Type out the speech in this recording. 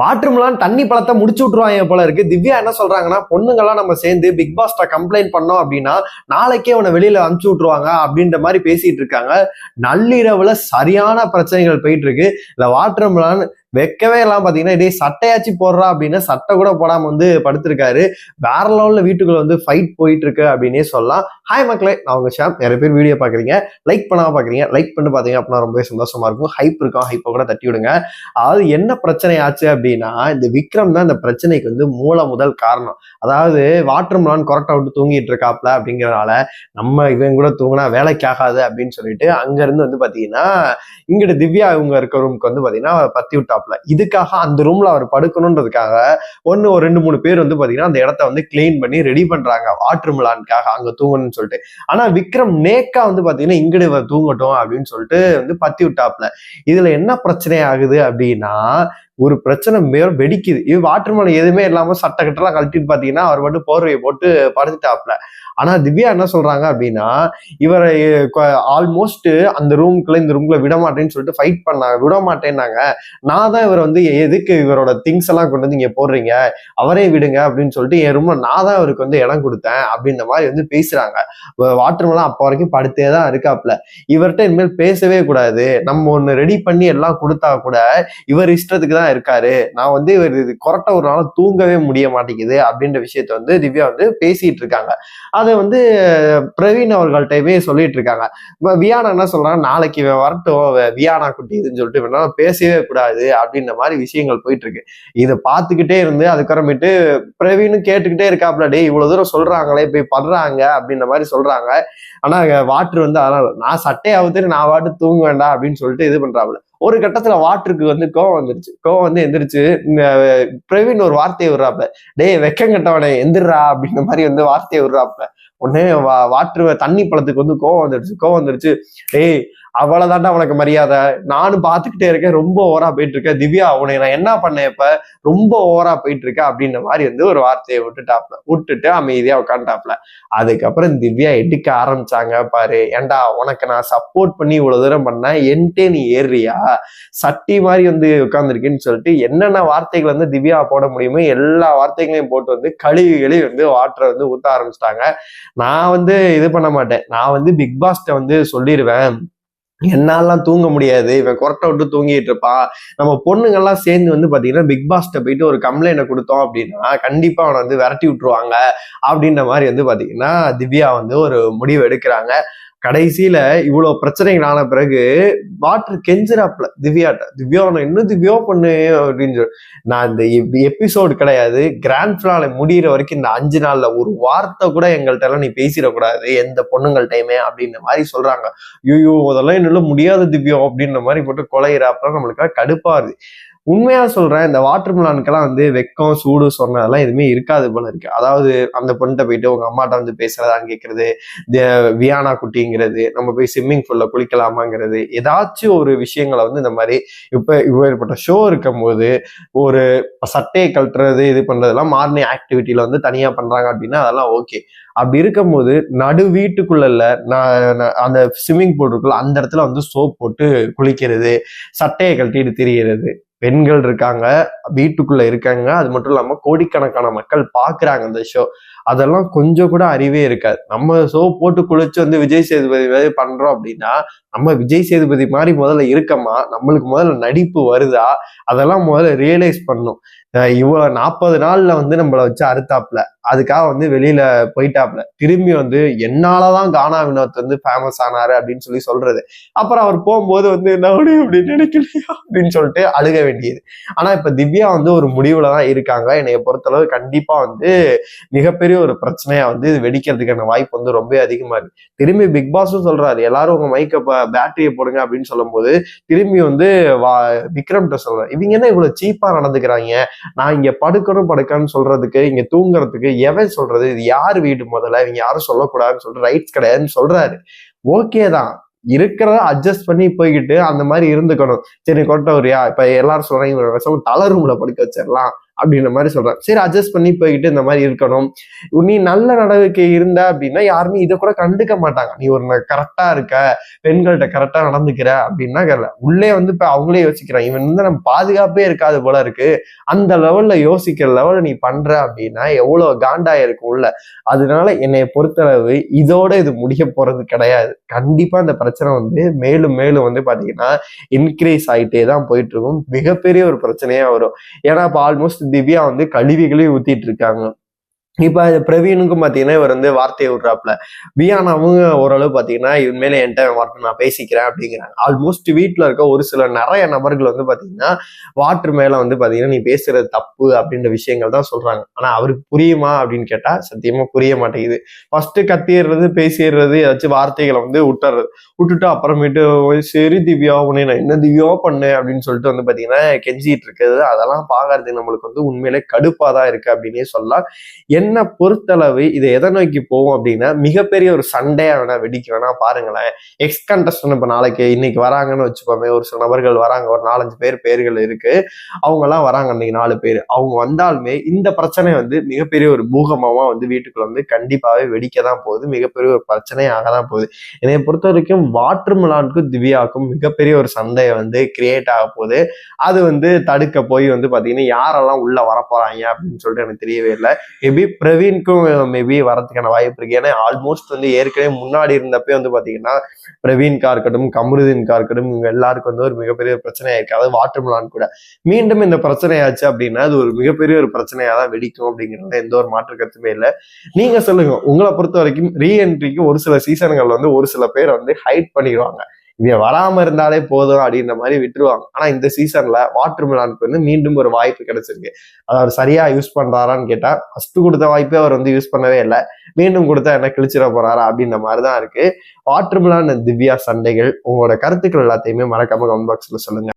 Watermelon தண்ணி பழத்தை முடிச்சு விட்டுருவாங்க போல இருக்கு. திவ்யா என்ன சொல்றாங்கன்னா பொண்ணுங்கள்லாம் நம்ம சேர்ந்து பிக் பாஸ்ட கம்ப்ளைண்ட் பண்ணோம் அப்படின்னா நாளைக்கே அவனை வெளியில அனுப்பிச்சு விட்டுருவாங்க அப்படின்ற மாதிரி பேசிட்டு இருக்காங்க. நள்ளிரவுல சரியான பிரச்சனைகள் போயிட்டு இருக்கு. இல்ல வாட்டர்மெலான் வைக்கவே எல்லாம் பார்த்தீங்கன்னா இதே சட்டையாச்சு போடுறா அப்படின்னா சட்டை கூட போடாமல் வந்து படுத்திருக்காரு. வேற லெவலில் வீட்டுக்குள்ள வந்து ஃபைட் போயிட்டு இருக்கு அப்படின்னே சொல்லலாம். ஹாய் மக்களே நான் உங்கள் ஷாம். நிறைய பேர் வீடியோ பார்க்குறீங்க லைக் பண்ணாம பார்க்குறீங்க லைக் பண்ணி பார்த்தீங்க அப்படின்னா ரொம்பவே சந்தோஷமா இருக்கும். ஹைப் இருக்கும். ஹைப்பை கூட தட்டி விடுங்க. அதாவது என்ன பிரச்சனை ஆச்சு அப்படின்னா இந்த விக்ரம் தான் இந்த பிரச்சனைக்கு வந்து மூல முதல் காரணம். அதாவது வாட்டர் மிலான் கொரட்டை விட்டு தூங்கிட்டு இருக்காப்ல அப்படிங்கிறனால நம்ம இவன் கூட தூங்கினா வேலைக்கு ஆகாது அப்படின்னு சொல்லிட்டு அங்கேருந்து வந்து பார்த்தீங்கன்னா இங்கிட்ட திவ்யா இவங்க இருக்க ரூமுக்கு வந்து பார்த்தீங்கன்னா பத்தி விட்டாப்ல இதுக்காக அந்த ரூம்ல அவர் படுக்கணுன்றதுக்காக ஒன்னு ஒரு ரெண்டு மூணு பேர் வந்து பாத்தீங்கன்னா அந்த இடத்த வந்து கிளீன் பண்ணி ரெடி பண்றாங்க. வாட்டர் மிலானுக்காக அங்க தூங்கணும்னு சொல்லிட்டு. ஆனா விக்ரம் நேக்கா வந்து பாத்தீங்கன்னா இங்கிட்டு தூங்கட்டும் அப்படின்னு சொல்லிட்டு வந்து பத்தி விட்டாப்ல இதுல என்ன பிரச்சனை ஆகுது அப்படின்னா ஒரு பிரச்சனை மேல வெடிக்குது. இது வாட்டர் எதுவுமே இல்லாம சட்டை கட்டெல்லாம் கழட்டிட்டு பாத்தீங்கன்னா அவர் மட்டும் போர்வையை போட்டு படுத்துட்டாப்ல ஆனா திவ்யா என்ன சொல்றாங்க அப்படின்னா இவரை ஆல்மோஸ்ட் அந்த ரூம்குள்ள இந்த ரூம்குள்ள விட மாட்டேன்னு சொல்லிட்டு ஃபைட் பண்ணாங்க. விட மாட்டேன்னாங்க நான் தான் இவர் வந்து எதுக்கு இவரோட திங்ஸ் எல்லாம் கொண்டு வந்து இங்க போடுறீங்க? அவரே விடுங்க அப்படின்னு சொல்லிட்டு என் ரூம்ல நான் தான் அவருக்கு வந்து இடம் கொடுத்தேன் அப்படின்ற மாதிரி வந்து பேசுறாங்க. வாட்டர்மெல்லாம் அப்போ வரைக்கும் படுத்தே தான் இருக்காப்ல இவர்கிட்ட இனிமேல் பேசவே கூடாது. நம்ம ஒன்று ரெடி பண்ணி எல்லாம் கொடுத்தா கூட இவர் இஷ்டத்துக்கு தான் இருக்காரு. நான் வந்து இவர் இது கொரட்ட ஒரு நாள் தூங்கவே முடிய மாட்டேங்குது அப்படின்ற விஷயத்த வந்து திவ்யா வந்து பேசிட்டு இருக்காங்க. அதை வந்து பிரவீன் அவர்கள்ட்டயுமே சொல்லிட்டு இருக்காங்க. வியானா என்ன சொல்றாங்க நாளைக்கு இவன் வரட்டும் வியானா குட்டி இதுன்னு சொல்லிட்டு இவனால பேசவே கூடாது. அப்படின்ற மாதிரி விஷயங்கள் போயிட்டு இருக்கு இதை பார்த்துக்கிட்டே இருந்து அதுக்கப்புறமேட்டு பிரவீனும் கேட்டுக்கிட்டே இருக்காப்ல டே இவ்வளவு தூரம் சொல்றாங்களே போய் படுறாங்க அப்படின்ற மாதிரி சொல்றாங்க. ஆனா வாட்டர் வந்து அதனால நான் சட்டையாவது நான் வாட்டு தூங்க வேண்டாம் அப்படின்னு சொல்லிட்டு இது பண்றாப்புல ஒரு கட்டத்துல வாட்டருக்கு வந்து கோவம் வந்துருச்சு. கோவம் வந்து எந்திரிச்சு பிரவீன் ஒரு வார்த்தையை விடுறாப்ல. டேய் வெக்கம் கட்டவனே எந்திரா அப்படின்ற மாதிரி வந்து வார்த்தையை விடுறாப்ல. உடனே வா வாட்டர் தண்ணி பழத்துக்கு வந்து கோவம் வந்துருச்சு. கோவம் வந்துருச்சு. டேய் அவ்வளவுதான்டா உனக்கு மரியாதை. நானும் பார்த்துக்கிட்டே இருக்கேன் ரொம்ப ஓவரா போயிட்டு இருக்கேன் திவ்யா உனக்கு நான் என்ன பண்ணேன் இப்ப? ரொம்ப ஓவரா போயிட்டு இருக்க அப்படின்ற மாதிரி வந்து ஒரு வார்த்தையை விட்டுட்டாப்ல. விட்டுட்டு அமைதியா உட்காந்துட்டாப்ல அதுக்கப்புறம் திவ்யா எடுக்க ஆரம்பிச்சாங்க பாரு. ஏன்டா உனக்கு நான் சப்போர்ட் பண்ணி இவ்வளவு தூரம் பண்ணேன்? என்கிட்டே நீ ஏறுறியா? சட்டி மாதிரி வந்து உட்காந்துருக்கேன்னு சொல்லிட்டு என்னென்ன வார்த்தைகள் வந்து திவ்யா போட முடியுமோ எல்லா வார்த்தைகளையும் போட்டு வந்து கழுவி கழுவி வந்து வாட்டரை வந்து ஊத்த ஆரம்பிச்சிட்டாங்க. நான் வந்து இது பண்ண மாட்டேன். நான் வந்து பிக் பாஸ்ட வந்து சொல்லிடுவேன் என்னாலாம் தூங்க முடியாது. இவன் கொரட்டை விட்டு தூங்கிட்டு இருப்பான் நம்ம பொண்ணுங்கள்லாம் சேர்ந்து வந்து பாத்தீங்கன்னா பிக் பாஸ்ட போயிட்டு ஒரு கம்ப்ளைண்ட் கொடுத்தோம் அப்படின்னா கண்டிப்பா அவனை வந்து விரட்டி விட்டுருவாங்க. அப்படின்ற மாதிரி வந்து பாத்தீங்கன்னா திவ்யா வந்து ஒரு முடிவு எடுக்கிறாங்க. கடைசியில இவ்வளவு பிரச்சனைகள் ஆன பிறகு வாட்டர் கெஞ்சிராப்ல திவ்யாட்ட திவ்யா இன்னும் திவ்யா பண்ணு? அப்படின்னு சொல்லி. நான் இந்த எபிசோடு கிடையாது. கிராண்ட் ஃபினால முடியிற வரைக்கும் இந்த அஞ்சு நாள்ல ஒரு வார்த்தை கூட எங்கள்கிட்ட எல்லாம் நீ பேசிடக்கூடாது. எந்த பொண்ணுங்கள்டையுமே அப்படின்ற மாதிரி சொல்றாங்க. ஐயோ அதெல்லாம் என்னால முடியாத திவ்யா அப்படின்ற மாதிரி போட்டு கொலையிறாப்ப நம்மளுக்கு கடுப்பா இருக்கு உண்மையா சொல்றேன் இந்த வாட்டர் மிலானுக்கெல்லாம் வந்து வெக்கம் சூடு சொன்னதெல்லாம் எதுவுமே இருக்காது போல இருக்கு. அதாவது அந்த பொண்ணிட்ட போயிட்டு உங்க அம்மாட்ட வந்து பேசுறதான்னு கேட்கறது வியானா குட்டிங்கிறது நம்ம போய் ஸ்விம்மிங் பூல்ல குளிக்கலாமாங்கிறது ஏதாச்சும் ஒரு விஷயங்களை வந்து இந்த மாதிரி இப்ப இப்பேற்பட்ட ஷோ இருக்கும் போது ஒரு சட்டையை கழட்டுறது இது பண்றதெல்லாம் மார்னிங் ஆக்டிவிட்டியில வந்து தனியா பண்றாங்க அப்படின்னா அதெல்லாம் ஓகே அப்படி இருக்கும்போது நடு வீட்டுக்குள்ள நான் அந்த ஸ்விம்மிங் பூல் இருக்குள்ள அந்த இடத்துல வந்து சோப் போட்டு குளிக்கிறது சட்டையை கழட்டிட்டு திரிகிறது பெண்கள் இருக்காங்க வீட்டுக்குள்ள இருக்காங்க. அது மட்டும் இல்லாம கோடிக்கணக்கான மக்கள் பாக்குறாங்க அந்த ஷோ அதெல்லாம் கொஞ்சம் கூட அறிவே இருக்காது. நம்ம ஷோ போட்டு குளிச்சு வந்து விஜய் சேதுபதி மாதிரி பண்றோம் அப்படின்னா நம்ம விஜய் சேதுபதி மாதிரி முதல்ல இருக்கமா நம்மளுக்கு முதல்ல நடிப்பு வருதா அதெல்லாம் முதல்ல ரியலைஸ் பண்ணும் இவ்வளவு நாற்பது நாள்ல வந்து நம்மளை வச்சு அறுத்தாப்புல. அதுக்காக வந்து வெளியில போயிட்டாப்ல. திரும்பி வந்து என்னாலதான் கானா வினோத் வந்து ஃபேமஸ் ஆனாரு அப்படின்னு சொல்லி சொல்றது. அப்புறம் அவர் போகும்போது வந்து என்ன அப்படின்னு நினைக்கலையா அப்படின்னு சொல்லிட்டு அழுக வேண்டியது. ஆனா இப்ப திவ்யா வந்து ஒரு முடிவுல தான் இருக்காங்க. என்னைய பொறுத்தளவு கண்டிப்பா வந்து மிகப்பெரிய ஒரு பிரச்சனையா வந்து இது வெடிக்கிறதுக்கான வாய்ப்பு வந்து ரொம்ப அதிகமா இருக்கு. திரும்பி பிக் பாஸும் சொல்றாரு. எல்லாரும் உங்க மைக்க பேட்டரியை போடுங்க அப்படின்னு சொல்லும்போது திரும்பி வந்து வா விக்ரம்கிட்ட சொல்றாரு. இவங்க என்ன இவ்வளவு சீப்பா நடந்துக்கிறாங்க? நான் இங்க படுக்கணும் படுக்கணும்னு சொல்றதுக்கு இங்க தூங்குறதுக்கு எவன் சொல்றது? இது யார் வீடு முதல்ல? இவங்க யாரும் சொல்லக்கூடாதுன்னு சொல்லிட்டு ரைட்ஸ் கிடையாதுன்னு சொல்றாரு. ஓகே தான். இருக்கிறத அட்ஜஸ்ட் பண்ணி போய்கிட்டு அந்த மாதிரி இருந்துக்கணும். சரி கொட்டவரியா இப்ப எல்லாரும் சொல்றாங்க தலை ரூம்ல படுக்க வச்சிடலாம். அப்படின்ற மாதிரி சொல்றேன். சரி அட்ஜஸ்ட் பண்ணி போய்கிட்டு இந்த மாதிரி இருக்கணும். நீ நல்ல நடவடிக்கை இருந்த அப்படின்னா யாருமே இதை கூட கண்டுக்க மாட்டாங்க. நீ ஒரு கரெக்டா இருக்க பெண்கள்கிட்ட கரெக்டா நடந்துக்கிற அப்படின்னா தெரியல உள்ளே வந்து இப்ப அவங்களே யோசிக்கிறான் இவன் வந்து நம்ம பாதுகாப்பே இருக்காது போல இருக்கு. அந்த லெவல்ல யோசிக்கிற லெவல்ல நீ பண்ற அப்படின்னா எவ்வளவு காண்டா இருக்கும் உள்ள. அதனால என்னை பொறுத்தளவு இதோட இது முடிய போறது கிடையாது. கண்டிப்பா அந்த பிரச்சனை வந்து மேலும் மேலும் வந்து பாத்தீங்கன்னா இன்க்ரீஸ் ஆகிட்டே தான் போயிட்டு இருக்கும். மிகப்பெரிய ஒரு பிரச்சனையா வரும். ஏன்னா இப்போ ஆல்மோஸ்ட் திவ்யா வந்து கழுவிகளே ஊத்திட்டு இருக்காங்க. இப்ப பிரவீனுக்கும் பார்த்தீங்கன்னா இவர் வந்து வார்த்தையை விடுறாப்புல. வியானாவும் ஓரளவு பார்த்தீங்கன்னா இவன் என்கிட்ட வார்த்தை நான் பேசிக்கிறேன் அப்படிங்கிறாங்க. ஆல்மோஸ்ட் வீட்டில் இருக்க ஒரு சில நிறைய நபர்கள் வந்து பார்த்தீங்கன்னா வாட்டர் மேலே வந்து பார்த்தீங்கன்னா நீ பேசுறது தப்பு அப்படின்ற விஷயங்கள் தான் சொல்கிறாங்க ஆனால் அவருக்கு புரியுமா அப்படின்னு கேட்டால் சத்தியமாக புரிய மாட்டேங்குது. ஃபஸ்ட்டு கத்திடுறது பேசிடுறது ஏதாச்சும் வார்த்தைகளை வந்து விட்டுறது விட்டுட்டு அப்புறமேட்டு சரி திவ்யா உன்னை நான் என்ன திவ்யா பண்ணு அப்படின்னு சொல்லிட்டு வந்து பார்த்தீங்கன்னா கெஞ்சிட்டு இருக்குது அதெல்லாம் பார்க்கறது நம்மளுக்கு வந்து உண்மையிலே கடுப்பாக தான் இருக்குது அப்படின்னே சொல்லலாம். என்ன பொறுத்தளவு இதை எதை நோக்கி போவோம் அப்படின்னா மிகப்பெரிய ஒரு சண்டையா வேணா வெடிக்க வேணா பாருங்களேன் எக்ஸ் கண்டஸ்டன் இப்ப நாளைக்கு இன்னைக்கு வராங்கன்னு வச்சுக்கோமே ஒரு சில நபர்கள் வராங்க ஒரு நாலஞ்சு பேர் பேர்கள் இருக்கு. அவங்க எல்லாம் வராங்க இன்னைக்கு நாலு பேர். அவங்க வந்தாலுமே இந்த பிரச்சனை வந்து மிகப்பெரிய ஒரு பூகமாவா வந்து வீட்டுக்குள்ள வந்து கண்டிப்பாவே வெடிக்க தான் போகுது. மிகப்பெரிய ஒரு பிரச்சனையாக தான் போகுது. என்னை பொறுத்த வரைக்கும் வாட்டர் மிலானுக்கும் திவ்யாவுக்கும் மிகப்பெரிய ஒரு சண்டையை வந்து கிரியேட் ஆக போகுது. அது வந்து தடுக்க போய் வந்து பாத்தீங்கன்னா யாரெல்லாம் உள்ள வரப்போறாங்க அப்படின்னு சொல்லிட்டு எனக்கு தெரியவே இல்லை. மேபி பிரவீனுக்கும் மேபி வரதுக்கான வாய்ப்பு இருக்கு. ஏன்னா ஆல்மோஸ்ட் வந்து ஏற்கனவே முன்னாடி இருந்தப்பே வந்து பாத்தீங்கன்னா பிரவீன்கா இருக்கட்டும் கமருதீன்கா இருக்கட்டும் இவங்க எல்லாருக்கும் வந்து ஒரு மிகப்பெரிய பிரச்சனையா இருக்கு. அதாவது கூட. மீண்டும் இந்த பிரச்சனையாச்சு அப்படின்னா அது ஒரு மிகப்பெரிய ஒரு பிரச்சனையா தான் வெடிக்கும் அப்படிங்கிறது எந்த ஒரு மாற்று கருத்துமே இல்லை. நீங்க சொல்லுங்க. உங்களை பொறுத்த வரைக்கும் ரீஎன்ட்ரிக்கு ஒரு சில சீசன்கள் வந்து ஒரு சில பேர் வந்து ஹைட் பண்ணிடுவாங்க. இவன் வராம இருந்தாலே போதும் அப்படின்ற மாதிரி விட்டுருவாங்க. ஆனா இந்த சீசன்ல வாட்டர் மிலானுக்கு வந்து மீண்டும் ஒரு வாய்ப்பு கிடைச்சிருக்கு. அவர் சரியா யூஸ் பண்றாரான்னு கேட்டா ஃபர்ஸ்ட் கொடுத்த வாய்ப்பே அவர் வந்து யூஸ் பண்ணவே இல்லை. மீண்டும் கொடுத்தா என்ன கிழிச்சிட போறாரா அப்படின்ற மாதிரிதான் இருக்கு. வாட்டர் மிலான் திவ்யா சண்டைகள் உங்களோட கருத்துக்கள் எல்லாத்தையுமே மறக்காம கமெண்ட் பாக்ஸ்ல சொல்லுங்க.